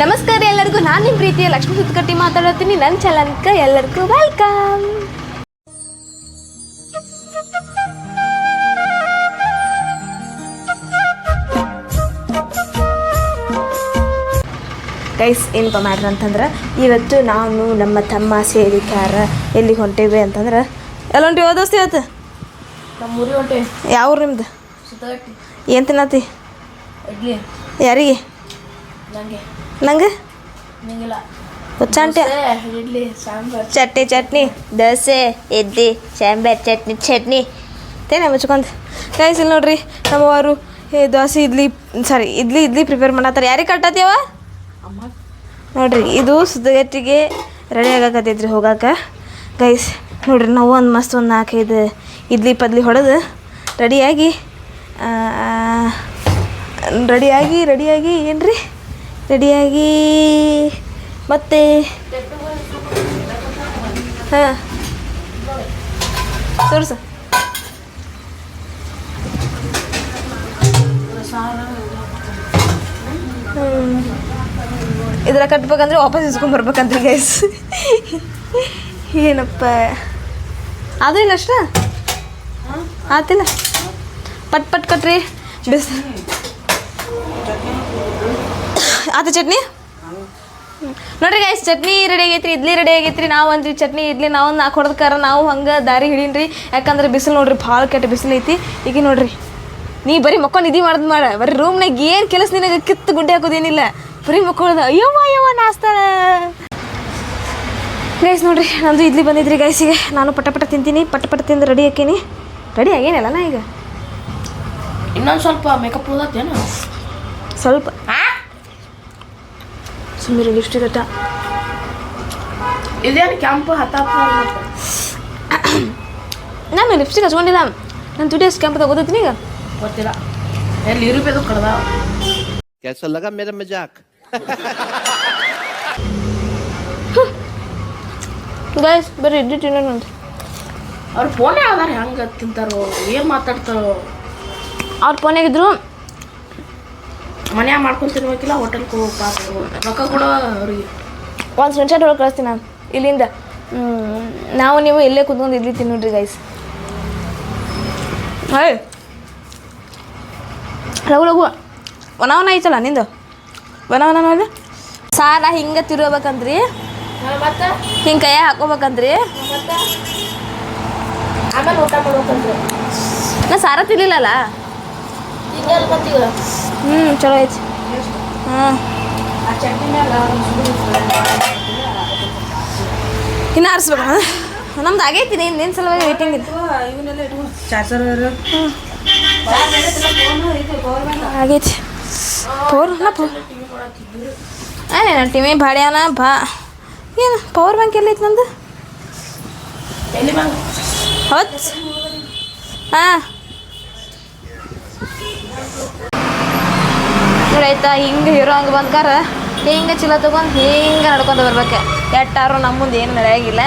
ನಮಸ್ಕಾರ ಎಲ್ಲರಿಗೂ. ನಾನು ನಿಮ್ಮ ಪ್ರೀತಿಯ ಲಕ್ಷ್ಮೀ ಸುತ್ಕಟ್ಟಿ ಮಾತಾಡತ್ತೀನಿ ನನ್ನ ಚಾನಲ್ಗೆ ಎಲ್ಲರಿಗೂ ವೆಲ್ಕಮ್ ಗೈಸ್ ಏನಪ್ಪ ಮಾಡ್ರಿ ಅಂತಂದ್ರೆ ಇವತ್ತು ನಾನು ನಮ್ಮ ತಮ್ಮ ಸೇರಿ ಕ್ಯಾರ ಎಲ್ಲಿಗೆ ಹೊಂಟೇವಿ ಅಂತಂದ್ರೆ ಎಲ್ಲ ಹೊಂಟೇವಿ ದೋಸ್ತಿ ಇವತ್ತು? ನಮ್ಮ ಊರಿಗೆ ಹೊಂಟೆ ಯಾವ ಊರು ನಿಮ್ದು ಏನು ತಿನ್ನತಿ ಇಡ್ಲಿ. ಯಾರಿಗೆ? ನಂಗೆ. ನಂಗೆ? ಸಾಂಬಾರ್. ಚಟ್ನಿ ಚಟ್ನಿ. ದೋಸೆ ಇಡ್ಲಿ ಸಾಂಬಾರ್ ಚಟ್ನಿ ಚಟ್ನಿ. ತೇನೆ ಮುಚ್ಕೊಂಡು. ಗೈಸ್ ಇಲ್ಲಿ ನೋಡ್ರಿ ನಮ್ಮವರು ಏ ದೋಸೆ ಇಡ್ಲಿ ಸಾರಿ ಇಡ್ಲಿ ಇಡ್ಲಿ ಪ್ರಿಪೇರ್ ಮಾಡತ್ತಾರ. ಯಾರಿಗೆ ಕಟ್ಟತ್ತೀವ? ನೋಡ್ರಿ ಇದು ಸುದ್ದಗಟ್ಟಿಗೆ ರೆಡಿ ಆಗಾಕತ್ತೈತ್ರಿ ಹೋಗಾಕ. ಗೈಸ್ ನೋಡ್ರಿ ನಾವು ಒಂದು ಮಸ್ತ್ ಒಂದು ನಾಲ್ಕೈದು ಇಡ್ಲಿ ಪದ್ಲಿ ಹೊಡೆದು ರೆಡಿಯಾಗಿ ರೆಡಿಯಾಗಿ ರೆಡಿಯಾಗಿ ಏನ್ರಿ? ರೆಡಿಯಾಗಿ. ಮತ್ತೆ? ಹಾಂ. ತೋರ್ಸ ಇದರ ಕಟ್ಬೇಕಂದ್ರೆ ವಾಪಸ್ ಇಸ್ಕೊಂಡು ಬರ್ಬೇಕಂತ ಗೈಸ್ ಏನಪ್ಪ? ಅದು ಇಲ್ಲ ಅಷ್ಟ? ಆತಿಲ್ಲ. ಪಟ್ ಪಟ್ ಕಟ್ರಿ. ಬಿಸ್ ಆತ ಚಟ್ನಿ. ನೋಡ್ರಿ ಗೈಸ್ ಚಟ್ನಿ ರೆಡಿ ಆಗೈತ್ರಿ ಇಡ್ಲಿ ರೆಡಿ ಆಗೈತ್ರಿ. ನಾವು ಅಂದ್ರಿ ಚಟ್ನಿ ಇಡ್ಲಿ ನಾವು ನಾಲ್ಕು ಹೊಡೆದ್ಕಾರ ನಾವು ಹಂಗೆ ದಾರಿ ಹಿಡೀನ್ರಿ. ಯಾಕಂದ್ರೆ ಬಿಸಿಲು ನೋಡ್ರಿ ಭಾಳ ಕೆಟ್ಟ ಬಿಸಿಲು ಐತಿ. ಈಗ ನೋಡ್ರಿ ನೀ ಬರೀ ಮಕ್ಕೊಂಡು ಇದು ಮಾಡ್ದು ಮಾಡ. ಬರೀ ರೂಮ್ನಾಗ ಏನು ಕೆಲಸ ನಿನಗೆ ಕಿತ್ತು ಗುಡ್ಡೆ ಹಾಕೋದೇನಿಲ್ಲ ಬರೀ ಮಕ್ಕಳದ ಅಯ್ಯವ್ವ ಅಯ್ಯವ್ವ ನಾಸ್ತಾರ ಗೈಸ್ ನೋಡ್ರಿ ನಂದು ಇಡ್ಲಿ ಬಂದಿದ್ರಿ ಗೈಸಿಗೆ ನಾನು ಪಟ ಪಟ ತಿಂತೀನಿ ಪಟ ಪಟ ತಿಂದು ರೆಡಿ ಹಾಕೀನಿ. ರೆಡಿ ಆಗೇನಲ್ಲ ನಾ ಈಗ? ಇನ್ನೊಂದು ಸ್ವಲ್ಪ ಮೇಕಪ್ ಸ್ವಲ್ಪ. ಸ್ವಲ್ಪ ಸುಮ್ಮನೆ ಲಿಪ್ಸ್ಟಿಕ್ ಹತ್ತ ಇದೇನು ಕೆಂಪು ಹತ್ತಾಪ ನಾನು ಲಿಪ್ಸ್ಟಿಕ್ ಹಚ್ಕೊಂಡಿಲ್ಲ. ನಾನು ದುಡ್ಡು ಎಷ್ಟು ಕೆಂಪು ತಗೋತೀನಿ ಈಗ. ಗೊತ್ತಿಲ್ಲ. ಎಲ್ಲಿ ಇರುಬೇದು ಕಡ್ದ? ಕೆಲಸ ಲಗ ಮೇರೆ ಮಜಾಕ್. ಗೈಸ್ ಬರೀ ಇದ್ದು ತಿನ್ನೋಣ ಅಂತ. ಅವ್ರು ಫೋನೇ ಆದಾರ ಹೆಂಗೆ ತಿಂತಾರೋ ಏನು ಮಾತಾಡ್ತಾರೋ? ಅವ್ರು ಇದ್ರು ಮನ್ಯಾಗ ಮಾಡ್ಕೊಂಡು ತಿನ್ಬೇಕಿಲ್ಲ ಹೋಟೆಲ್ಗೆ ಹೋಗಿ ಪಾಸ್ ರೊಕ್ಕ ಕೊಡೋ ಅವ್ರಿಗೆ. ಒಂದು ಸ್ಕ್ರೀನ್ಶಾಟ್ ಒಳಗೆ ಕಳಿಸ್ತೀನಿ ನಾನು. ಇಲ್ಲಿಂದ. ನಾವು ನೀವು ಇಲ್ಲೇ ಕುತ್ಕೊಂಡು ಇಡ್ಲಿ ತಿನ್ನೋಡ್ರಿ ಗೈಸ್ ಹೇ ಲಘು ಲಗು. ಒನ ಐತಲ್ಲ ನಿಂದು? ವನವನ ನೋಡಿ. ಸಾರ ಹಿಂಗೆ ತಿರ್ಬೇಕಂದ್ರಿ ಮತ್ತೆ? ಹಿಂಗೆ ಕೈಯಾಗ ಹಾಕೋಬೇಕಂದ್ರಿ ಮತ್ತೆ? ಆಮೇಲೆ ಊಟ ಮಾಡ್ಬೇಕಂದ್ರಿ. ನಾ ಸಾರ ತಿನ್ನಲಿಲ್ಲಲ್ಲ ಹಿಂಗೆಲ್ಲ ಹ್ಞೂ ಚಲೋ ಐತಿ. ಹಾಂ. ಇನ್ನು ಆರಿಸ್ಬೇಕ ನಮ್ದು ಆಗೈತಿ ನೀನು ನಿನ್ನ ಸಲುವಾಗಿ ವೇಟಿಂಗ್ ಇದೆ? ಚಾರ್ಜರ್ ಆಗೈತಿ. ಪವರ್ ನಾ ಪವರ್ ಏನೇನ ಟಿವಿ ಭಾಡ್ಯಾನ ಬಾ. ಏನು ಪವರ್ ಬ್ಯಾಂಕ್ ಎಲ್ಲೈತಿ ನಂದು? ಹೌದು. ಹಾಂ. ಆಯ್ತಾ ಹಿಂಗೆ ಹೀರೋ ಹಂಗೆ ಬಂದ್ಕಾರ ಹಿಂಗೆ ಚೀಲ ತೊಗೊಂಡು ಹಿಂಗೆ ನಡ್ಕೊಂಡು ಬರ್ಬೇಕು. ಎಟ್ಟಾರು ನಮ್ಮ ಮುಂದೆ ಏನು ನಡೆಯಾಗಿಲ್ಲ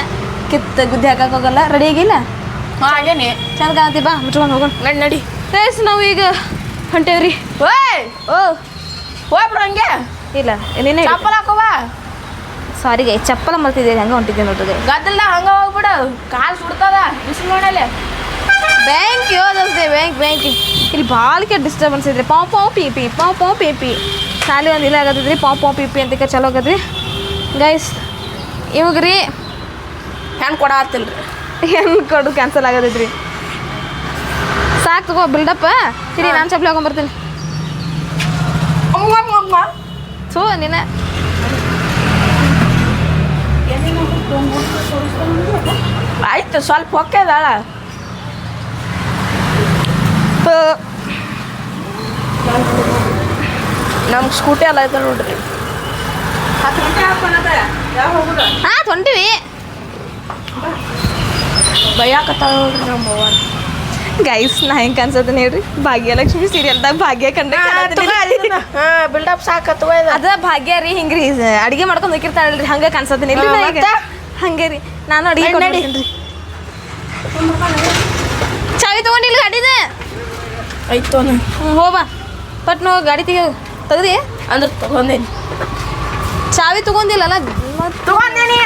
ಕಿತ್ತ ಗುದ್ದಿ ಹಾಕಕ್ಕೆ ಹೋಗಲ್ಲ. ರೆಡಿ ಆಗಿಲ್ಲ? ಹಾಗೇನೆ. ಚಂದ ಕಾಣ್ತಿ ಬಾ ಮುಚ್ಕೊಂಡು ಹೋಗೋಣ. ನಡಿ ನಡಿ. ಗೈಸ್ ನಾವು ಈಗ ಹೊಂಟೇವ್ರಿ. ಓಯ್! ಓ! ಹೋಗ್ಬಿಡು ಹಂಗೆ. ಇಲ್ಲ ನೀನೇ ಚಪ್ಪಲ್ ಹಾಕೋವ ಸಾರಿ ಗೈ ಚಪ್ಪಲ ಮರ್ತಿದ್ದೀರಿ ಹಂಗೆ ಹೊಂಟಿದ್ದೀನಿ ನೋಡ್ರಿ ಗದ್ದಲ್ದ ಹಂಗೆ ಹೋಗ್ಬಿಡು. ಕಾಲು ಸುಡ್ತದ ಬಿಸಿಲು ನೋಡಲೆ ಬ್ಯಾಂಕ್ ಯೋದಲ್ದೆ ಬ್ಯಾಂಕ್ ಬ್ಯಾಂಕ್ ಇಲ್ಲಿ ಭಾಳ ಕೆಟ್ಟ ಡಿಸ್ಟರ್ಬೆನ್ಸ್ ಐತ್ರಿ ಪಾವ್ ಪಾವ್ ಪಿ ಪಿ ಪಾವ್ ಪಾವ್ ಪಿ ಪಿ. ಸಾಲಿ ಒಂದು ಇಲ್ಲ ಆಗತ್ತದ್ರಿ ಪಾವ್ ಪಾವ್ ಪಿ ಪಿ ಅಂತಕ್ಕೆ ಚಲೋ ಆಗದ್ರಿ. ಗೈಸ್ ಇವಾಗ ರೀ ಹೆಣ್ಣು ಕೊಡ ರೀ. ಹೆಣ್ಣು ಕೊಡು ಕ್ಯಾನ್ಸಲ್ ಆಗದಿದ್ರಿ. ಸಾಕು ತಗೋ ಬಿಲ್ಡಪ್ಪ ಸರಿ ನಾನು ಚಪ್ಪಲಿ ಹಾಕೊಂಬರ್ತೀನಿ ಥೂ ನಿನ್ನ. ಆಯ್ತು ಸ್ವಲ್ಪ ನಮ್ಗೆ ಸ್ಕೂಟಿ ಎಲ್ಲ ಐತೆ ನೋಡ್ರಿ. ಹಾಂ ಹೊಂಟಿವಿ ಬೈಯಾಕತ್ತಾಳ ನೋಡ್ರಿ ನಮ್ಮ ಅವ್ವ. ಗೈಸ್ ನಾ ಹೆಂಗೆ ಕಾಣಿಸತ್ತೀನಿ ಹೇಳ್ರಿ? ಭಾಗ್ಯಲಕ್ಷ್ಮಿ ಸೀರಿಯಲ್ದಾಗ ಭಾಗ್ಯ ಕಂಡ ಬಿಲ್ಡಪ್ ಸಾಕು ತಗೋ ಇದು ಅದ ಭಾಗ್ಯ ರೀ ಹಿಂಗ್ರಿ ಅಡಿಗೆ ಮಾಡ್ಕೊಂಡು ಹೋಗಿರ್ತಾಳಲ್ರಿ ಹಂಗ ಕಾಣಿಸತ್ತೀನಿ. ಇಲ್ರಿ ನಾ ಹಾ, ಈಗ ಮತ್ತೆ? ಹಂಗೆ ರೀ ನಾನು ಅಡಿಗೆ ನಡಿ, ನಡಿ. ಕೊಡ್ತೀನಿ ಚಾವಿ ತಗೊಂಡಿಲ್ಲ ಗಾಡಿದ ಆಯ್ತು ಹ್ಞೂ ಹೋಬಾ ಪಟ್ ನೋ ಗಾಡಿ ತೆಗಿ ತೆಗ್ದಿ? ಅಂದ್ರೆ ತಗೊಂಡೇನಿ. ಚಾವಿ ತಗೊಂದಿಲ್ಲಲ್ಲ ಮತ್ತೆ ತಗೊಂಡೇನಿ.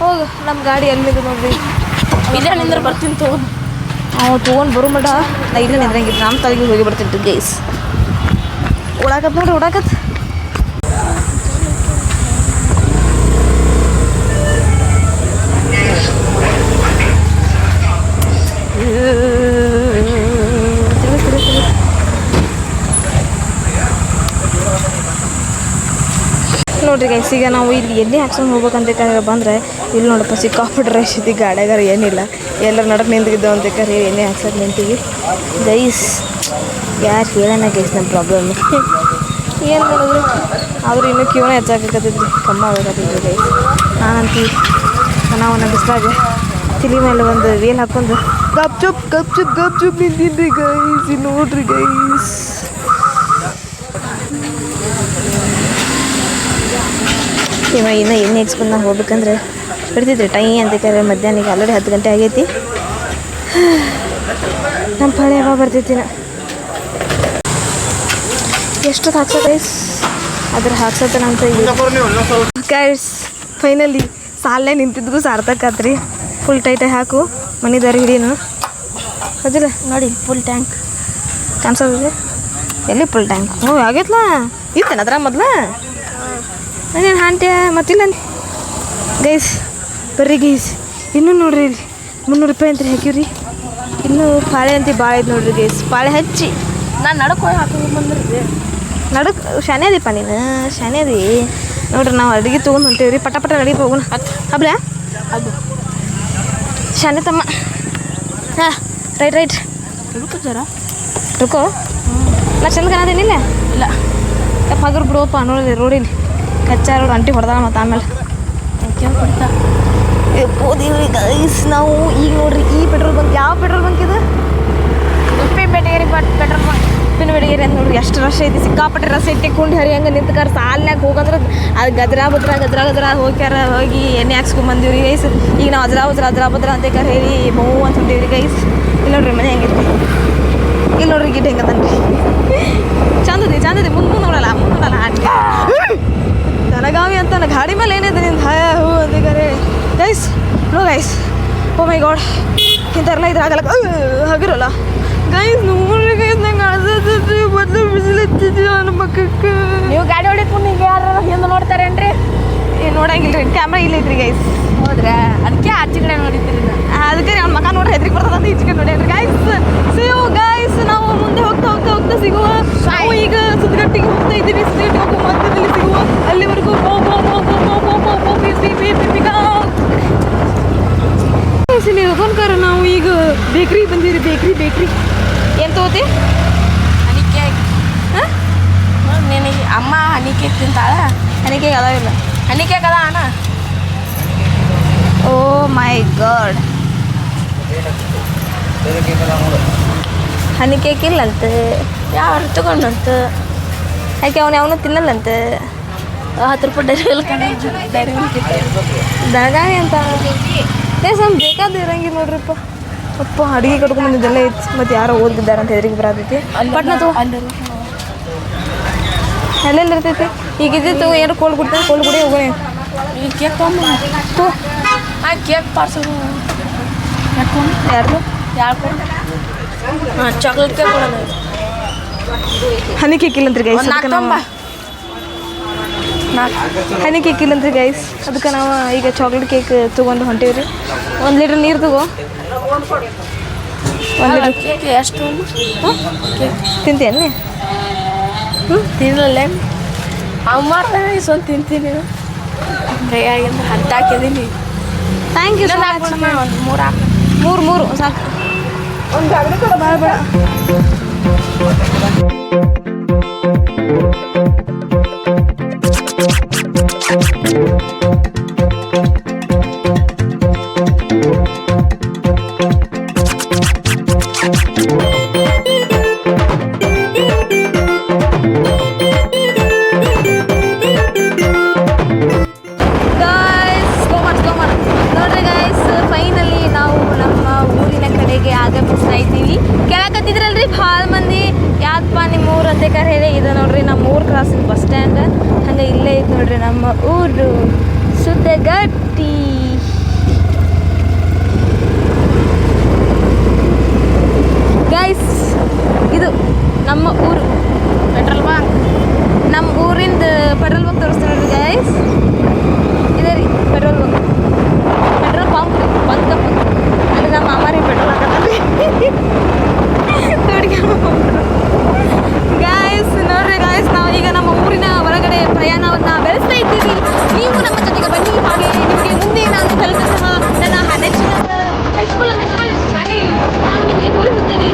ಹೋಗು ನಮ್ಮ ಗಾಡಿ ಎಲ್ಲಿದೆ ನೋಡ್ರಿ. ಇಲ್ಲೇ ನಿಂದ್ರ ಬರ್ತೀನಿ ತಗೊಂಡು ಅವ ತೊಗೊಂಡು ಬರು ಮಟ ನಾ ಇಲ್ಲೇ ನಿಂದ್ರಂಗಿಲ್ಲ. ನಮ್ಮ ತಲೆಗೆ ಹೋಗಿ ಬರ್ತೀನಿ ಗೈಸ್. ಉಡಾಕತ್ ನೋಡ್ರಿ ಉಡಾಕತ್ ನೋಡ್ರಿ ಗೈಸ್ ಈಗ ನಾವು ಇಲ್ಲಿ ಎಲ್ಲಿ ಹಾಕ್ಸ್ಕೊಂಡು ಹೋಗ್ಬೇಕಂತ ಬಂದ್ರೆ, ಇಲ್ಲಿ ನೋಡಪ್ಪ ಸಿಕ್ಕಾಪಟ್ಟು ರಶ್ ಐತಿ ಗಾಡ್ಯಾಗಾರ ಏನಿಲ್ಲ. ಎಲ್ಲರ ನಡಕ್ ನಿಂತಿದ್ದೆವು ಅಂತ ಕರೆ ಎಣ್ಣೆ ಹಾಕ್ಸಕ್ಕೆ ನಿಂತೀವಿ. ಗೈಸ್ ಯಾರು ಹೇಳೋಣ ಗೈಸ್ ನಮ್ಮ ಪ್ರಾಬ್ಲಮ್ ಏನು ಮಾಡೋದು? ಆದರೂ ಇನ್ನೂ ಕ್ಯೂನೇ ಹೆಚ್ಚಾಗಕತ್ತಿದ್ರಿ ಕಮ್ಮ ಆಗಕತ್ತೈತ್ರಿ ಗೈಸ್ ನಾನಂತೀವಿ ನಾವು ಬಿಸ್ಲಾಗ ತಿಳಿ ಮೇಲೆ ಒಂದು ವೇಲ್ ಹಾಕ್ಕೊಂಡು, ಗಪ್ ಚುಪ್ ಗಪ್ ಚುಪ್ ಗಪ್ ಚುಪ್ ನಿಂತಿದ್ರಿ ಗೈಸ್ ನೋಡ್ರಿ ಗೈಸ್ ಇವ ಇನ್ನೂ ಎಣ್ಣೆ ಎಕ್ಸ್ಪಂದ್ ನಾವು ಹೋಗ್ಬೇಕಂದ್ರೆ ಬಿಡ್ತಿದ್ರಿ. ಟೈ ಅಂತ ಕೇಳಿದ್ರೆ ಮಧ್ಯಾಹ್ನ ಈಗ ಆಲ್ರೆಡಿ ಹತ್ತು ಗಂಟೆ ಆಗೈತಿ. ನಮ್ಮ ಪಳೆ ಯಾವಾಗ ಬರ್ತೈತಿ ನಾ ಎಷ್ಟೊತ್ತು ಹಾಕ್ಸೋ ಗೈಸ್ ಅದ್ರ ಹಾಕ್ಸತ್ತ ಅಂತ ಗೈಸ್ ಫೈನಲಿ ಸಾಲೇ ನಿಂತಿದ್ಗೂ ಸಾರ್ಥಕ ಆತ್ರಿ. ಫುಲ್ ಟೈಟಾಗಿ ಹಾಕು. ಮನಿದಾರಿ ಹಿಡೀನು ಅದಿಲ್ಲ, ನೋಡಿ ಫುಲ್ ಟ್ಯಾಂಕ್ ಕಾಣಿಸೋದಿದೆ? ಎಲ್ಲಿ ಫುಲ್ ಟ್ಯಾಂಕ್ ಹ್ಞೂ ಆಗೈತ್ಲಾ? ಇತ್ತೇನ ಅದ್ರ ಮೊದ್ಲ? ಅದೇನು ಹಾಂಟೆ ಮತ್ತಿಲ್ಲ ಗೈಸ್ ಬರ್ರಿ ಗೈಸ್ ಇನ್ನೂ ನೋಡ್ರಿ ಇಲ್ಲಿ ಮುನ್ನೂರು ರೂಪಾಯಿ ಅಂತ ಹಾಕಿವ್ರಿ. ಇನ್ನೂ ಪಾಳೆ ಅಂತ ಭಾಳ ಐತೆ ನೋಡ್ರಿ ಗೈಸ್ ಪಾಳೆ ಹಚ್ಚಿ. ನಾನು ನಡಕ್ಕೆ ಹೋಗಿ ಹಾಕಿ ಬಂದ್ರಿ ನಡಕ್ ಶಾನೆ ಅದೀಪ ನೀನು? ಶಾನೆ ಅದಿ. ನೋಡ್ರಿ ನಾವು ಅಡುಗೆ ತೊಗೊಂಡು ಹೊಂಟೇವ್ರಿ. ಪಟ ಪಟ ಅಡುಗೆ ಹೋಗೋಣ ಹಬ್ಲ? ಅದು. ಶಾನೆ ತಮ್ಮ. ಹಾಂ ರೈಟ್ ರೈಟ್. ರುಕೋ ಜರ? ರುಕೋ ನಾ ಚಂದ ಕಾಣದೇನಿಲ್ಲ ಇಲ್ಲ? ಪಗರು ಬಿಡೋಪ್ಪ ನೋಡಿದೆ ರೋಡಿಲಿ ಕಚ್ಚಾ ರೋಡ್ ಅಂಟಿ ಹೊಡೆದಾಳ ಮತ್ತು ಆಮೇಲೆ. ಕೊಡ್ತಾ. ಗೈಸ್ ನಾವು ಈಗ ನೋಡ್ರಿ ಈ ಪೆಟ್ರೋಲ್ ಬಂಕ್ ಯಾವ ಪೆಟ್ರೋಲ್ ಬಂಕ್ ಇದು? Uppi Betageri but petrol bunk. Uppina Betageri ಅಂತ ನೋಡ್ರಿ ಎಷ್ಟು ರಶ್ ಐತಿ ಸಿಕ್ಕಾಪಟ್ಟೆ ರಶ್ ಐತಿ ಕುಂಡಿ ಹರಿ ಹಂಗೆ ನಿಂತ್ಕಾರ ಸಾಲ್ನ್ಯಾಗ ಹೋಗಂದ್ರೆ ಅದು ಗದ್ರಾ ಬದ್ರಾ ಗದ್ರಾ ಗದ್ರಾ ಹೋಗ್ಯಾರ ಹೋಗಿ ಎಣ್ಣೆ ಹಾಕ್ಸ್ಕೊಂಬಂದಿವ್ರಿ ಗೈಸ್ ಈಗ ನಾವು ಅದ್ರಾ ಬಜ್ರಾ ಅದ್ರ ಬದ್ರಾ ಅಂತ ಕರ್ ಹೇಳಿ ಮೌ ಅಂತ ಹೊಂಟೀವ್ರಿ ಗೈಸ್ ಇಲ್ಲಿ ನೋಡ್ರಿ ಮನೆ ಹೆಂಗೈತಿ ಇಲ್ಲಿ ನೋಡ್ರಿ ಗಿಡ ಹೆಂಗದನ್ರಿ ಚಂದದಿ ಚಂದದಿ ಮುಂದೆ ಮುಂದೆ ನೋಡಲ್ಲ ಮುಂದೆ ನೋಡಲ್ಲ. ಹಾಕಿ ನನಗಾವಿ ಅಂತ ನಾನು ಗಾಡಿ ಮೇಲೆ ಏನಿದೆ ನಿಂದು ಹಾಯ ಹೂ ಅಂದಿದ್ದಾರೆ. Guys no guys oh my god ಇಂಥವ್ರೆಲ್ಲ ಇದ್ರಾಗಲ್ಲ ಹಾಗಿರಲ್ಲ. ಗೈಸ್ ನೋಡ್ರಿ ಗೈಸ್ ನಂಗೆ ಅಳ್ಸತ್ತೈತಿ ಬದಲು ಬಿಸಿಲತ್ತಿದ್ವಿ ನನ್ನ ಮಕ್ಕಕ್ಕೆ ನೀವು ಗಾಡಿ ಹೊಡಿತು ನಿಮ್ಗೆ ಯಾರು ಹಿಂದೆ ನೋಡ್ತಾರೇನ್ರಿ? ಏನು ನೋಡಂಗಿಲ್ಲ ರೀ ಕ್ಯಾಮ್ರಾ ಇಲ್ಲಿದ್ರಿ ಗೈಸ್ ಹೌದ್ರಾ ಅದಕ್ಕೆ ಆಚೆ ಕಡೆ ನೋಡಿದ್ರಿ ಅದಕ್ಕೆ ನಮ್ಮ ಮಕ್ಕ ನೋಡ್ರಿ ಹೆದ್ರಿಗೆ ಬರ್ತದ ಅಂತ ಈಚೆ ನೋಡಿ ಗೈಸ್ ಸಿಗೋ ಗೈಸ್ ನಾವು ಮುಂದೆ ಹೋಗ್ತಾ ಹೋಗ್ತಾ ಹೋಗ್ತಾ ಸಿಗುವ ನಾವು ಈಗ ಸುದ್ಗಟ್ಟಿಗೆ ಹೋಗ್ತಾ ಇದ್ದೀವಿ. ಸುದ್ಗಟ್ಟಿಗೆ ಹೋಗೋ ಮಧ್ಯದಲ್ಲಿ ಸಿಗುವ ಅಲ್ಲಿವರೆಗೂ ಹೋ ಹೋ ಹೋ ಹೋ ಹೋ ಹೋ ಹೋ ಹೋ ಬಿ ಬಿ ಬಿ ಬಿ ಬಿ ಇಲ್ಲಿ ಹೋಗೋನ್ಕಾರ ನಾವು ಈಗ ಬೇಕ್ರಿ ಬಂದಿರಿ ಬೇಕ್ರಿ ಬೇಕ್ರಿ. ಏನು ತಗೋತಿ? ಹನಿ ಕೇಕ್ ನಿನಗೆ ಅಮ್ಮ ಹನಿ ಕೇಕ್ ತಿಂತಾಳ? ಅದ ಅದಾವಿಲ್ಲ ಹನಿ ಕೇಕ್ ಅದ ಅಣ್ಣ? My God. ಹನಿ ಕೇಕ್ ಇಲ್ಲಂತೆ. ಯಾವ ತಗೊಂಡಂತೆ? ಯಾಕೆ ಅವನು ಯಾವನು ತಿನ್ನಲ್ಲಂತೆ? ಹತ್ತು ರೂಪಾಯಿ ಡೈರಿ ಅಂತ. ಏ ಸ್ವಲ್ಪ ಬೇಕಾದ ಇರಂಗಿಲ್ಲ ನೋಡ್ರಿಪ್ಪ. ಅಪ್ಪ ಅಡುಗೆ ಕಟ್ಕೊಂಡು ಬಂದಿದ್ದೆಲ್ಲ ಇತ್ತು. ಮತ್ತು ಯಾರೋ ಓದಿದ್ದಾರೆ ಅಂತ ಹೆದರಿಗೆ ಬರತೈತಿ. ಪಟ್ನ ತಗೋ. ಅಲ್ಲಿ ಎಲ್ಲೆಲ್ಲಿ ಇರ್ತೈತಿ ಈಗ ಇದ್ದಿತ್ತು ಏನೋ ಕೋಲ್ಡ್ ಕುಡ್ತೀನಿ ಕೋಲ್ಡ್ ಕುಡಿ ಹೋಗೋಣ ಈ ಕೇಕ್ ಆ ಕೇಕ್ ಪಾರ್ಸಲ್ ಯಾರ್ದು ಯಾರು ಹಾಂ ಚಾಕ್ಲೇಟ್ ಕೇಕ್ ಕೊಡೋಣ. ಹನಿ ಕೇಕ್ ಇಲ್ಲಂತ್ರಿ ಗೈಸ್ ಹನಿ ಕೇಕ್ ಇಲ್ಲಂತ್ರಿ ಗೈಸ್ ಅದಕ್ಕೆ ನಾವು ಈಗ ಚಾಕ್ಲೇಟ್ ಕೇಕ್ ತೊಗೊಂಡು ಹೊಂಟೀವ್ರಿ. ಒಂದು ಲೀಟ್ರ್ ನೀರು ತಗೋ. ಒಂದು ಲೀಟ್ರ್ ಕೇಕ್ ಎಷ್ಟು ತಿಂತೇನೆ ಹ್ಞೂ ತಿನ್ನಲ್ಲ. ಅಮ್ಮ ತಿಂತೀನಿ. ಕೈಯಾಗಿಂದ ಹಾಕಿದೀನಿ Thank you so much. Murah. Mur mur Ustaz. Ini guys ನೋಡ್ರಿ ಗಾಯಸ್ ನಾವು ಈಗ ನಮ್ಮ ಊರಿನ ಹೊರಗಡೆ ಪ್ರಯಾಣವನ್ನ ಬೆಳೆಸ್ತಾ ಇದ್ದೀವಿ. ನೀವು ನಮ್ಮ ಜೊತೆಗೆ ಬನ್ನಿ, ಹಾಗೆ ನಿಮಗೆ ಮುಂದೆ ನಾನು ಕಲಿತಂತಹ ನನ್ನ ನೆಚ್ಚಿನ ಹೈಸ್ಕೂಲ್ ನಾನು ನಿಮಗೆ ತೋರಿಸುತ್ತೇನೆ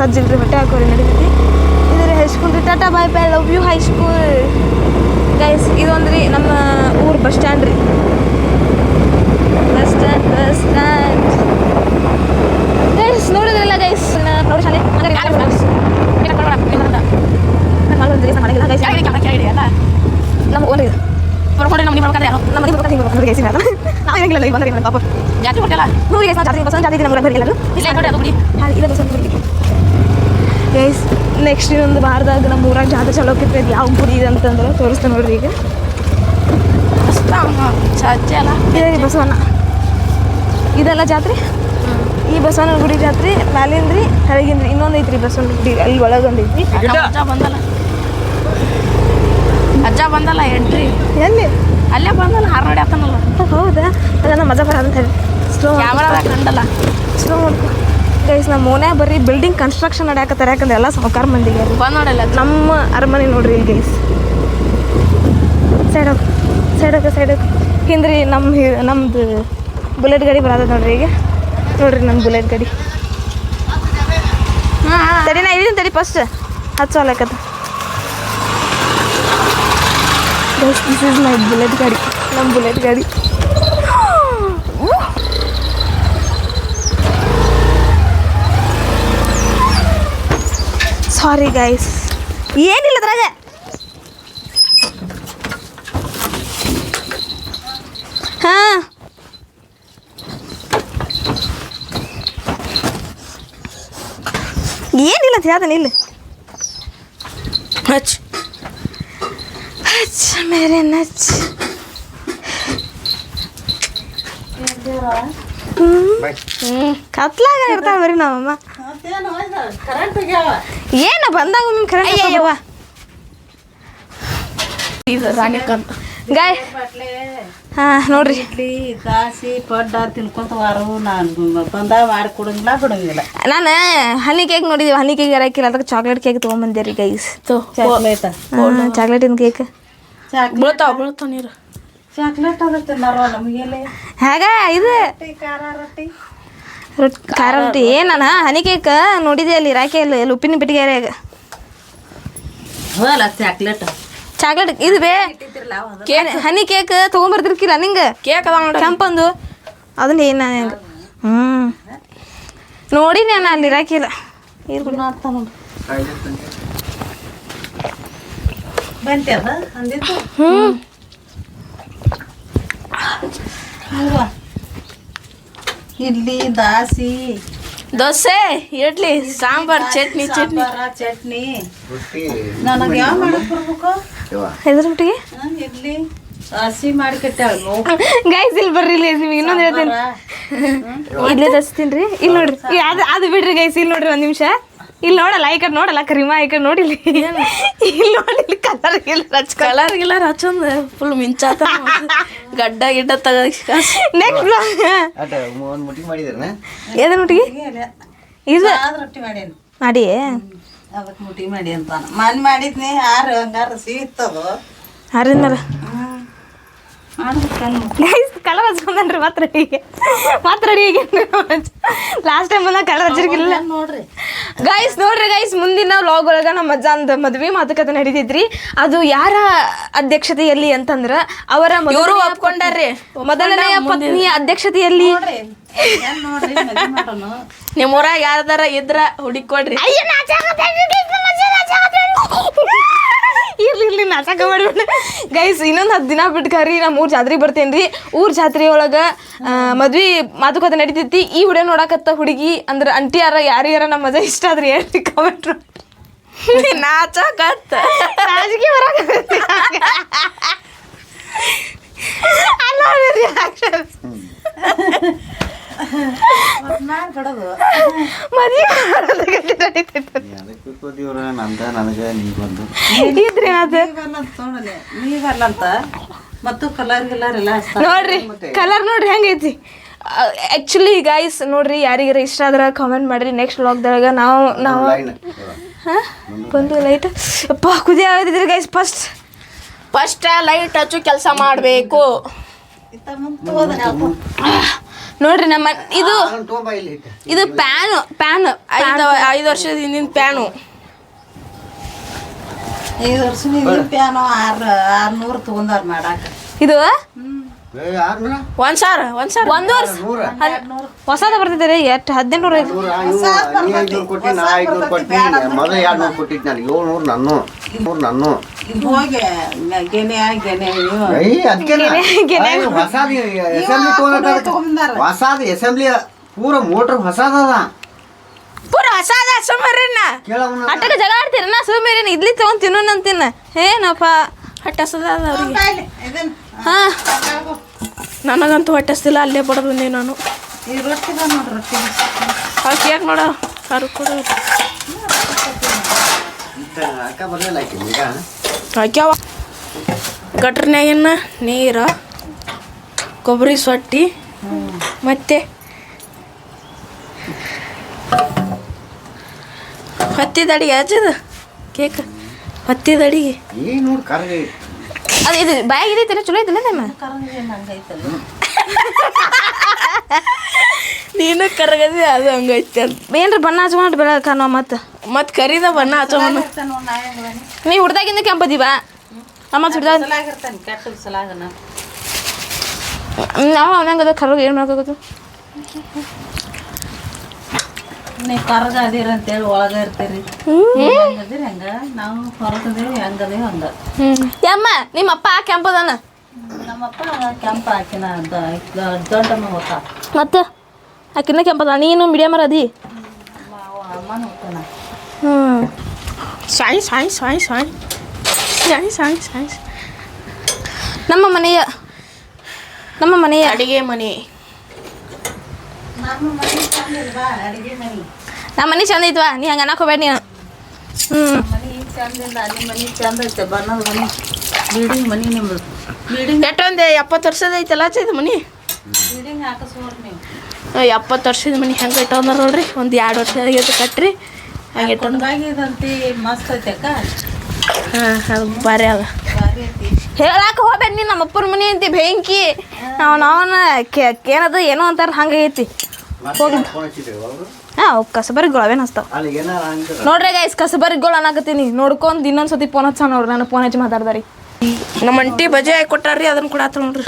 ಸಜ್ಜಿಲ್ರಿ ಹೊಟ್ಟೆ ಹಾಕೋರಿ ನಡೀತೈತಿ ಇದು ರೀ ಹೈಸ್ಕೂಲ್ ರೀ tata bye bye love you high school guys ಇದೊಂದು ರೀ ನಮ್ಮ ಊರು ಬಸ್ ಸ್ಟ್ಯಾಂಡ್ ರೀ bus stand bus stand guys ನೋಡಿದ್ರಲ್ಲ ಗೈಸ್ ಪ್ರೌಢಶಾಲೆ ನಮ್ಮ ಓನ್ ಇದು ಬರ್ಕೊಡ್ರಿ ಯಾರು ಹಿಂಗೆ ಗೈಸ್ ನಾವು ಹೆಂಗಿಲ್ಲ ಈಗ ಬಂದ್ರೆ ಪಾಪ ಜಾತಿ ಕೊಟ್ಟಿಲ್ಲ ಗೈಸ್ ಜಾತಿ ಬಸ್ ಜಾತಿ ಇಲ್ಲ ನೋಡಿ ಅದು ಬಿಡಿ ಹಾಂ ಇಲ್ಲ ಬಸ್ ನೆಕ್ಸ್ಟ್ ಇನ್ನೊಂದು ವಾರದಾಗ ನಮ್ಮ ಊರಾಗ ಜಾತ್ರೆ ಚಲೋ ಆಕೈತಿ ಯಾವ ಗುಡಿ ಇದೆ ಅಂತಂದ್ರೆ ತೋರಿಸ್ತೇನೆ ನೋಡ್ರಿ ಈಗ. ರೀ ಬಸವಣ್ಣ. ಇದೆಲ್ಲ ಜಾತ್ರೆ? ಈ ಬಸವನ ಗುಡಿ ಜಾತ್ರೆ ಮ್ಯಾಲಿಂದ್ರಿ ರೀ ಕೆಳಗಿಂದ ರೀ ಇನ್ನೊಂದು ಐತ್ರಿ ಬಸವನ ಗುಡಿ. ಅಲ್ಲಿ ಒಳಗೊಂದು ಐತ್ರಿ. ಅಜ್ಜ ಬಂದಲ್ಲ? ಅಜ್ಜ ಬಂದಲ್ಲ. ಎಂಟ್ರಿ ಎಲ್ಲಿ? ಅಲ್ಲೇ ಬಂದಲ್ಲ ಹಾರ್ನಾಡಿ ಆತನಲ್ಲ ಹೌದಾ? ಅದನ್ನ ಮಜಾ ಅಂತ ಹೇಳಿ. ಸ್ಲೋ ಕ್ಯಾಮ್ರಾದಾಗ ಕಂಡಲ್ಲ ಸ್ಲೋ ಮಾಡ್ಕೊ. ಗೈಸ್ ನಮ್ಮ ಮೋನ್ಯಾಗ ಬರ್ರಿ ಬಿಲ್ಡಿಂಗ್ ಕನ್ಸ್ಟ್ರಕ್ಷನ್ ನಡೆಯಕತ್ತಾರೆ ಯಾಕಂದ್ರೆ ಎಲ್ಲ ಸಾವುಕಾರ ಮಂದಿಗೆ ನೋಡಲ್ಲ ನಮ್ಮ ಅರಮನೆ ನೋಡ್ರಿ ಇಲ್ಲಿ ಗೈಸ್ ಸೈಡ್ ಸೈಡಕ್ಕೆ ಸೈಡ್ ಹಿಂದ್ರಿ ನಮ್ಮ ನಮ್ದು ಬುಲೆಟ್ ಗಾಡಿ ಬರೋದ ನೋಡ್ರಿ ಈಗ. ನೋಡ್ರಿ ನಮ್ಮ ಬುಲೆಟ್ ಗಾಡಿ. ತಡಿ ನಾ ಇದೀನಿ ತಡಿ ಫಸ್ಟ್ ಹತ್ತು ಲೆಕ್ಕದ. Guys this is my bullet ಗಾಡಿ ನಮ್ಮ ಬುಲೆಟ್ ಗಾಡಿ. ಸಾರಿ ಗೈಸ್ ಏನಿಲ್ಲ ಅದ್ರಾಗ ಹಾ ಏನಿಲ್ಲ ಅಂತ ಹೇಳ್ತಾನೆ ಇಲ್ಲ ಹಚ್ ಹಚ್ ಮೇರೆ ನಚ್ ಹ್ಮ್ ಕತ್ಲಾಗ ಇರ್ತಾವ ಬರೀ ನಮ್ಮಮ್ಮ ಏನ ಬಂದಾಗ ರಾಣಿಕಂತ ಗಾಯ್. ಹಾ ನೋಡ್ರಿ. ಇಡ್ಲಿ ದಾಸಿ ಪಡ್ಡ ತಿನ್ಕೊಂತ ವಾರು ನಾನು ಬಂದಾಗ ಮಾಡಿ ಕೊಡಂಗಿಲ್ಲ ಬಿಡಂಗಿಲ್ಲ. ನಾನು ಹನಿ ಕೇಕ್ ನೋಡಿದೀವಿ ಹನಿ ಕೇಕ್ ಇರಕಿಲ್ಲ ಅದಕ್ಕೆ ಚಾಕ್ಲೇಟ್ ಕೇಕ್ ತೊಗೊಂಬಂದೆ ರೀ ಗೈಸ್ ಚಾಕ್ಲೇಟ್ ಚಾಕ್ಲೇಟಿನ ಕೇಕ್. ಬೀಳ್ತಾವ ಬೀಳ್ತಾವ ನೀರು. ಚಾಕ್ಲೇಟ್ ಅದ ತಿನ್ನಾರ ನಮಗೆಲ್ಲ? ಹಾಗ? ಇದು ರೊಟ್ಟಿ ಖಾರ ರೊಟ್ಟಿ. ರೊಟ್ಟಿ ಖಾರ ರೊಟ್ಟಿ. ಏನಾನ ಹನಿ ಕೇಕ್ ನೋಡಿದೆ ಅಲ್ಲಿ ಇರಾಕೆ ಇಲ್ಲ ಇಲ್ಲಿ ಉಪ್ಪಿನ ಬಿಟ್ಟಿಗೆರೆಯಾಗ ಚಾಕ್ಲೇಟ್ ಚಾಕ್ಲೇಟ್ ಇದು ಬೇ ಹನಿ ಕೇಕ್ ತೊಗೊಂಬರ್ತಿರ್ಕಿಲ್ಲ ನಿಂಗೆ? ಕೇಕ್ ಅದ ನೋಡಿ. ಕೆಂಪಂದು. ಅದನ್ನ ಏನು ಹೆಂಗೆ ಹ್ಞೂ ನೋಡಿ ನಾನು ಅಲ್ಲಿ ಇರಾಕಿಲ್ಲ ಬಂತೆ ಹ್ಞೂ? ಇಡ್ಲಿ ದಾಸಿ. ದೋಸೆ ಇಡ್ಲಿ ಸಾಂಬಾರ್ ಚಟ್ನಿ ಚಟ್ನಿ. ಸಾಂಬಾರ ಚಟ್ನಿ. ನನಗೆ ಯಾವ ಮಾಡಕ್ ಬರ್ಬೇಕು? ಎದ್ರ ಮಟ್ಟಿಗೆ ಇಡ್ಲಿ ದಾಸಿ ಮಾಡಿ ಕಟ್ಟಾಳ ಗೈಸ್ ಇಲ್ಲಿ ಬರ್ರಿ ಇಲ್ಲಿ ನಿಮ್ಗೆ ಇನ್ನೊಂದು ಹೇಳ್ತೀನಿ. ಇಡ್ಲಿ ತರಿಸ್ತೀನಿ ರೀ. ಇಲ್ಲಿ ನೋಡ್ರಿ. ಅದು ಅದು ಬಿಡ್ರಿ ಗೈಸ್ ಇಲ್ಲಿ ನೋಡ್ರಿ ಒಂದು ನಿಮಿಷ. ಇಲ್ಲಿ ನೋಡಲ್ಲ ಈ ಕಡೆ ನೋಡಲ್ಲ ಕರಿಮಾ ಈ ಕಡೆ ನೋಡಿಲ್ಲ ಇಲ್ಲಿ. ನೋಡಿ ಇಲ್ಲಿ ಕಲರ್ ಇಲ್ಲ ರಚ ಕಲರ್ ಗಿಲರ್ ಹಚ್ಚಂದ ಫುಲ್ ಮಿಂಚಾತ. ಗಡ್ಡ ಗಿಡ್ಡ ತಗ ನೆಕ್ಸ್ಟ್ ಬ್ಲಾಗ್ ಅಟ ಒಂದು ಮುಟ್ಟಿ ಮಾಡಿದ್ರನ? ಏದ ಒಟ್ಟಿಗೆ ಇದು? ಆದ್ ರೊಟ್ಟಿ ಮಾಡೇನು. ಮಾಡಿ ಅದಕ್ಕೆ ಮುಟ್ಟಿ ಮಾಡಿ ಅಂತಾನ. ಮನ್ ಮಾಡಿದ್ನಿ ಆರು ಹಂಗಾರ ಮೇಲೆ ಮಾಡ್ಬೇಕಲ್ಲ ಗೈಸ್ ಕಲರ್ ಹಚ್ಕೊಂಡ್ರಿ ಮತ್ತೆ ರೆಡಿಗೆ ಮತ್ತೆ ರೆಡಿ ಲಾಸ್ಟ್ ಟೈಮ್ ಬಂದಾಗ ಕಲರ್ ಹಚ್ಚಿರ್ಗಿಲ್ಲ ನೋಡ್ರಿ. ಗೈಸ್ ನೋಡ್ರಿ ಗೈಸ್ ಮುಂದಿನ ವ್ಲಾಗ್ ಒಳಗ ನಮ್ಮ ಅಜ್ಜ ಅಂದ ಮದ್ವೆ ಮಾತುಕತೆ ನಡೀತಿದ್ರಿ. ಅದು ಯಾರ ಅಧ್ಯಕ್ಷತೆಯಲ್ಲಿ ಅಂತಂದ್ರ ಅವರ ಒಪ್ಕೊಂಡ್ರಿ ಒಪ್ಕೊಂಡಾರ್ರಿ. ಮೊದಲನೆಯ ಪತ್ನಿಯ ಅಧ್ಯಕ್ಷತೆಯಲ್ಲಿ. ನಿಮ್ಮೂರಾಗ ಯಾರ್ದಾರ ಇದ್ರ ಹುಡುಕೊಡ್ರಿ ಇರ್ಲಿ ಇರ್ಲಿ ನಾಟಕ ಮಾಡ್ಬೇಡ ಗೈಸ್ ಇನ್ನೊಂದು ಹತ್ತು ದಿನ ಬಿಟ್ಟು ಕರಿ ನಮ್ಮ ಊರ್ ಜಾತ್ರೆಗೆ ರೀ ಊರ್ ಜಾತ್ರೆ ಒಳಗೆ ಮದ್ವಿ ಮಾತುಕತೆ ನಡೀತೈತಿ. ಈ ವಿಡಿಯೋ ನೋಡಕತ್ತ ಹುಡುಗಿ ಅಂದ್ರೆ ಅಂಟಿ ಯಾರ ಯಾರ್ಯಾರ ನಮ್ಮ ಮಜಾ ಇಷ್ಟ ಆದ್ರೆ ಹೇಳ್ರಿ ಕಮೆಂಟ್ ನಾಚಕತ್ತ. ರಾಜಕೀಯ ಬರಾಕತ್ತೈತಿ ಅಲ್ಲ ಮದ್ವೆ ಅದಕ್ಕೆ ನಂದ ನನಗೆ ನೀ ಬಂದು. ಇದ್ರಿ ಅದು ಮತ್ತು ಕಲರ್ ಎಲ್ಲ ಹಚ್ತಾರ. ನೋಡ್ರಿ ಕಲರ್ ನೋಡ್ರಿ ಹೆಂಗೈತಿ? ಆಕ್ಚುಲಿ ಗೈಸ್ ನೋಡ್ರಿ ಯಾರಿಗಾರ ಇಷ್ಟ ಆದ್ರೆ ಕಾಮೆಂಟ್ ಮಾಡ್ರಿ. ನೆಕ್ಸ್ಟ್ ವ್ಲಾಗ್ದಾಗ ನಾವು ನಾವು ಲೈನ್ ಹಾಂ? ಬಂದು ಲೈಟ್ ಅಪ್ಪ ಕುದಿ ಆಗಿದ್ರಿ ಗೈಸ್ ಫಸ್ಟ್ ಫಸ್ಟ್ ಲೈಟ್ ಹಚ್ಚು ಕೆಲಸ ಮಾಡಬೇಕು. ಇತ್ತ ಮುಂದೆ ಹೋದ್ರೆ ಅಪ್ಪ. ನೋಡ್ರಿ ನಮ್ಮ ಇದು. ಇದು ಪ್ಯಾನು ಪ್ಯಾನ್ ಐದು ಐದು ವರ್ಷದ ಹಿಂದಿನ ಪ್ಯಾನು ಐದು ವರ್ಷ ಪ್ಯಾನು ಆರು ಆರ್ನೂರು ತಗೊಂಡಾರ ಮಾಡಾಕ ಇದು? ಒಂದ್ ಸಾವಿರ ಒಂದ್ ಸಾವಿರ. ಒಂದು? ಹೊಸದ ಬರ್ತೈತೆ ರೀ ಎಷ್ಟು ಹದಿನೆಂಟು ನೂರ ಐದು ಹೊಸದು ಅಸೆಂಬ್ಲಿ ಪೂರ ಮೋಟರ್ ಹೊಸದದ ಪೂರ ಹೊಸದ ಸುಮ್ಮರಿನ ಕೇಳವನ ಅಟ್ಟಕ್ಕೆ ಜಗಳ ಆಡ್ತೀರ ನಾ ಸುಮ್ಮನೆ ಇಡ್ಲಿ ತಗೊಂಡ್ ತಿನ್ನೋಣ ಅಂತಿನ ಏನಪ್ಪ ಹಟ್ಟ ಹಸದ ಅವ್ರಿಗೆ. ಹಾ. ನನಗಂತೂ ಹೊಟ್ಟೆ ಹಸ್ದಿಲ್ಲ ಅಲ್ಲೇ ಬಡದು ಬಂದೆ ನಾನು. ಈ ರೊಟ್ಟಿ ರೊಟ್ಟಿ ಆ ಕೇಕ್ ನೋಡ ಅವ್ರು ಕೂಡ. ಹಾಕ್ಯಾವ. ಗಟ್ರನ್ಯಾಗಿನ ನೀರು ಕೊಬ್ಬರಿ ಸೊಟ್ಟಿ ಮತ್ತೆ ಹತ್ತಿದ ಅಡಿಗೆ ಹಚ್ಚದ ಕೇಕ್ ಹತ್ತಿದ ಅಡಿಗೆ. ಏ ನೋಡಿ ಅದು ಇದು ಬಾಯಾಗ ಇದೈತಿಲ್ಲ ಚಲೋ ಐತಿಲ್ಲ ನಿಮ್ಮ? ನೀನು ಕರಗದಿ ಅದು ಹಂಗೈತೆ ಏನ್ರ ಬಣ್ಣ ಹಚ್ಕೊಂಡು ಬೆಳಕ ನಾವು ಮತ್ತೆ? ಮತ್ತೆ ಕರೀದ ಬಣ್ಣ ಹಚ್ಕೊಂಡು ನಾ ಹುಡ್ದಾಗಿಂದ ಕೆಂಪದಿವಾ ನಮ್ಮ ಹುಡ್ದಾಗ ನಾವು ಅವನಂಗದ ಕರಗ ಏನು ಮಾಡೋಕ್ಕಾಗತ್ತು ನೀವು ಕರ್ಗ ಅದೀರಿ ಅಂತೇಳಿ ಒಳಗ ಇರ್ತೀರಿ. ಹೆಂಗದಿರಿ ಹಂಗ ನಾವು ಹೊರಗದೇವಿ ಹೆಂಗದೇವಿ ಹಂಗ ಯಮ್ಮ ನಿಮ್ಮ ಅಪ್ಪ ಕೆಂಪದನ ನಮ್ಮಪ್ಪ ಕೆಂಪ ಹಾಕಿನ ದೊಡ್ಡಮ್ಮ ಹೋತ ಮತ್ತೆ? ಆಕಿನ ಕೆಂಪದ ನೀನು ಮೀಡಿಯಮರ್ ಅದಿ ಅಮ್ಮನ ಹೋಗ್ತಾನ ಹ್ಞೂ ಸಾಯಿ ಸಾಯಿ ಸಾಯಿ. ಸಾಯಿ ಸಾಯಿ ಸಾಯಿ ಸಾಯ್. ನಮ್ಮ ಮನೆಯ ನಮ್ಮ ಮನೆಯ ಅಡಿಗೆ ಮನೆ. ನಮ್ಮ ಮನೆ ಚಂದ ಐತ್ವಾ ನೀ ಹಂಗೆ ಅನ್ನಕ್ಕೆ ಹೋಗ್ಬೇಡ ನೀನು ಹ್ಞೂ ಚಂದ ಎಷ್ಟೊಂದು ಎಪ್ಪತ್ತು ವರ್ಷದ ಐತಲ್ಲ ಇದು ಮನಿ? ಎಪ್ಪತ್ತು ವರ್ಷದ ಮನೆ ಹೆಂಗೆ ಇಟ್ಟಂದ್ರ ನೋಡ್ರಿ ಒಂದು ಎರಡು ವರ್ಷ ಆಗೈತೆ ಕಟ್ರಿ. ಹಂಗೆ ಕೊಂಡಾಗಿದಂತಿ ಮಸ್ತ್ ಹಾಂ ಅದು ಭಾರಿ ಹೇಳಾಕ ಹೋಗ್ಬೇಡ ನೀನು ನಮ್ಮ ಅಪ್ಪನ ಮನೆ ಅಂತಿ ಬೆಂಕಿ. ನಾವು ನಾವನ್ನ ಕೇನದು ಏನೋ ಅಂತಾರೆ ಹಂಗೈತಿ ಐತಿ. ಹಾಂ ಕಸಬರಿಗಳು ಅವೇನು ಹಚ್ತಾವ ನೋಡ್ರಿ ಗೈಸ್ ಕಸಬರಿಗಳು ಅನ್ನಕತ್ತೀನಿ ನೋಡ್ಕೊಂಡು ಇನ್ನೊಂದು ಸತಿ ಫೋನ್ ಹಚ್ಚ ನೋಡ್ರಿ ನಾನು ಫೋನ್ ಹಚ್ಚಿ ಮಾತಾಡ್ದಾರಿ ನಮ್ಮ ಅಂಟಿ ಬಜೆ ಹಾಕಿ ಕೊಟ್ಟಾರ್ರಿ ಅದನ್ನ ಕೂಡ ನೋಡ್ರಿ.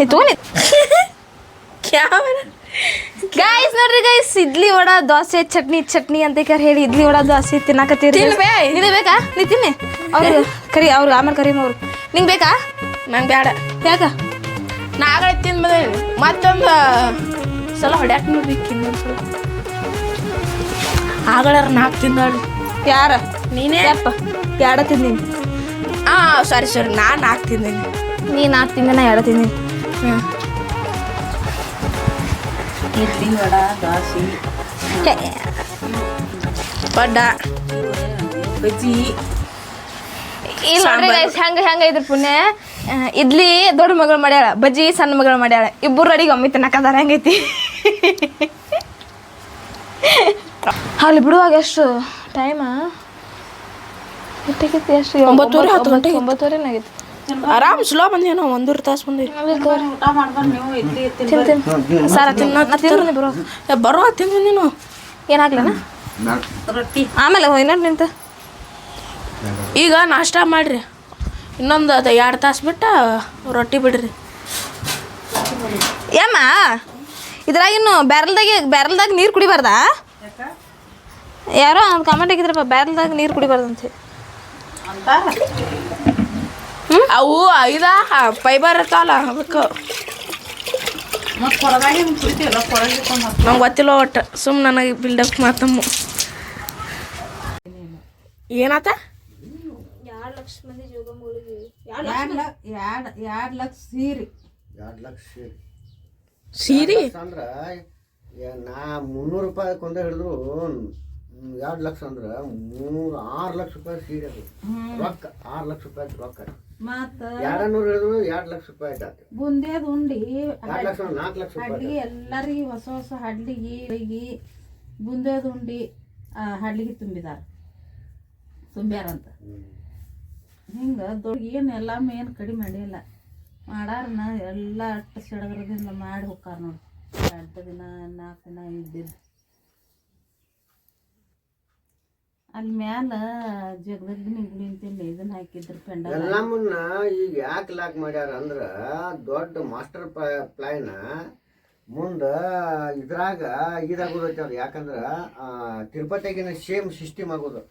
ಏ ಗೈಸ್ ನೋಡ್ರಿ ಗೈಸ್ ಇಡ್ಲಿ ವಡ ದೋಸೆ ಚಟ್ನಿ ಚಟ್ನಿ ಅಂತ ಕರ್ ಹೇಳಿ ಇಡ್ಲಿ ವಡ ದೋಸೆ ತಿನ್ನಾಕತ್ತೀರಿ. ನಿನಗೆ ಬೇಕಾ? ನೀ ತಿನ್ನಿ. ಅವ್ರು ಕರಿ ಅವ್ರು ಆಮೇಲೆ ಕರಿ ಅವ್ರು ನಿಂಗೆ ಬೇಕಾ? ನಂಗೆ ಬೇಡ. ಯಾಕ? ನಾ ಆಗಲೇ ತಿಂದು ಬಂದೇನಿ ಮತ್ತೊಂದು ಸಲ ಹೊಡ್ಯಾಕ ಆಗಳಾರ ನಾಲ್ಕು ತಿಂದಾಳು ಯಾರ? ನೀನೇ? ಅಪ್ಪ ಎರಡ ತಿಂದೀನಿ? ಹಾಂ ಸಾರಿ ಸಾರಿ. ನಾನು ನಾಲ್ಕು ತಿಂದೀನಿ. ನೀ ನಾಲ್ಕು ತಿಂದೇನ ಎರಡು ತಿಂದೀನಿ? ಇಡ್ಲಿ ವಡ ದಾಸಿ ಪಡ್ಡ ಬಜ್ಜಿ. ಇಲ್ಲ ಹೆಂಗೆ ಹೆಂಗ ಐತ್ರಿ ಪುಣ್ಯ. ಇಡ್ಲಿ ದೊಡ್ಡ ಮಗಳು ಮಾಡ್ಯಾಳ ಬಜ್ಜಿ ಸಣ್ಣ ಮಗಳು ಮಾಡ್ಯಾಳ. ಇಬ್ಬರು ಅಡಿಗೆ ಒಮ್ಮೆ ತಿನ್ನಕದಾರ ಹೆಂಗೈತಿ? ಅಲ್ಲಿ ಬಿಡುವಾಗ ಎಷ್ಟು ಟೈಮ ಎಷ್ಟು? ಒಂಬತ್ತುವರೆ, ಹತ್ತು ಗಂಟೆ ಆಗಿತ್ತು. ಆಗೈತಿ ಆರಾಮ್ ಸ್ಲೋ ಬಂದೇವ್ ನಾವು ಒಂದೂರು ತಾಸು ಬಂದೀವಿ ಸರ ತಿನ್ನ ಬರೋ. ಏ, ಬರೋ ತಿಂದು ನೀನು. ಏನಾಗ್ಲನ? ರೊಟ್ಟಿ. ಆಮೇಲೆ ಇನ್ನೊಂದು ನಿಂತ. ಈಗ ನಾಷ್ಟ ಮಾಡ್ರಿ. ಇನ್ನೊಂದು ಅದು ಎರಡು ತಾಸು ಬಿಟ್ಟು ರೊಟ್ಟಿ ಬಿಡ್ರಿ. ಏಮ್ಮ ಇದ್ರಾಗ ಇನ್ನು ಬ್ಯಾರಲ್ದಾಗೆ ಬ್ಯಾರಲ್ದಾಗ ನೀರು ಕುಡಿಬಾರ್ದ? ಯಾರೋ ಒಂದು ಕಾಮೆಂಟ್ ಹಾಕಿದ್ರಪ್ಪ ಬ್ಯಾರಲ್ದಾಗ ನೀರು ಕುಡಿಬಾರ್ದಂತೆ. ಅಂತ? ಹೇಳಿ ಅವು ಐದ ಫೈಬರ್ ಇರ್ತಾವಲ್ಲ ಅದಕ್ಕೆ. ನಂಗೆ ಗೊತ್ತಿಲ್ಲ ಒಟ್ಟು. ಸುಮ್ಮನೆ ನನಗೆ ಬಿಲ್ಡಪ್ ಮಾತಮ್ಮ. ಏನಾತ ಎರಡು ಲ ಎರಡು ಎರಡು ಲಕ್ಷ ಸೀರೆ. ಎರಡು ಲಕ್ಷ ಸೀರಿ. ಅಂದ್ರ ಅಂದ್ರೆ ನಾ ಮುನ್ನೂರು ರೂಪಾಯಿ ಕೊಂದ ಹಿಡಿದ್ರು ಎರಡು ಲಕ್ಷ ಅಂದ್ರೆ ಮೂರು ಆರು ಲಕ್ಷ ರೂಪಾಯಿ ಸೀರೆ ಅದು. ರೊಕ್ಕ ಆರು ಲಕ್ಷ ರೂಪಾಯಿ ರೊಕ್ಕ. ಮತ್ತು ಎರಡು ನೂರು ಹಿಡಿದ್ರು ಎರಡು ಲಕ್ಷ ರೂಪಾಯಿ ಆಯ್ತು ಬುಂದೇದು ಉಂಡಿ ಎರಡು ಲಕ್ಷ ನಾಲ್ಕು ಲಕ್ಷ ರೂಪಾಯಿ ಹಡ್ಲಿಗೆ ಎಲ್ಲರಿಗೆ ಹೊಸ ಹೊಸ ಹಡ್ಲಿಗೆ ಅಡಿಗೆ ಬುಂದೇದು ಉಂಡಿ ಆ, ಹಡ್ಲಿಗೆ ತುಂಬಿದಾರ. ತುಂಬ್ಯಾರಂತ. ಹಿಂಗ ದೊಡ್ಡ ಏನು ಎಲ್ಲ ಏನು ಕಡಿಮೆ ಮಾಡಿಲ್ಲ ಮಾಡಾರನ ಎಲ್ಲ ಅಟ್ಟ ಸಡಗರದಿಂದ ಮಾಡಿ ಹೋಗ್ತಾರ ನೋಡಿ. ಎಂಟು ದಿನ ನಾಲ್ಕು ದಿನ ಇದ್ದಿದ್ದು ಅಲ್ಲಿ ಮ್ಯಾಲ ಜಗದಗ್ನಿ ಗುಡಿಂತಿಲ್ಲ ಇದನ್ನ ಹಾಕಿದ್ರು ಎಲ್ಲ ಮುನ್ನ ಈಗ ಯಾಕೆ ಲಾಕ್ ಮಾಡ್ಯಾರ ಅಂದ್ರೆ ದೊಡ್ಡ ಮಾಸ್ಟರ್ ಪ್ಲಾನ್ ಮುಂದೆ ಇದ್ರಾಗ ಇದಾಗೋದೈತೆ ಯಾಕಂದ್ರ ಆ, ತಿರುಪತಿಗಿನ ಸೇಮ್ ಸಿಸ್ಟಮ್ ಆಗೋದು.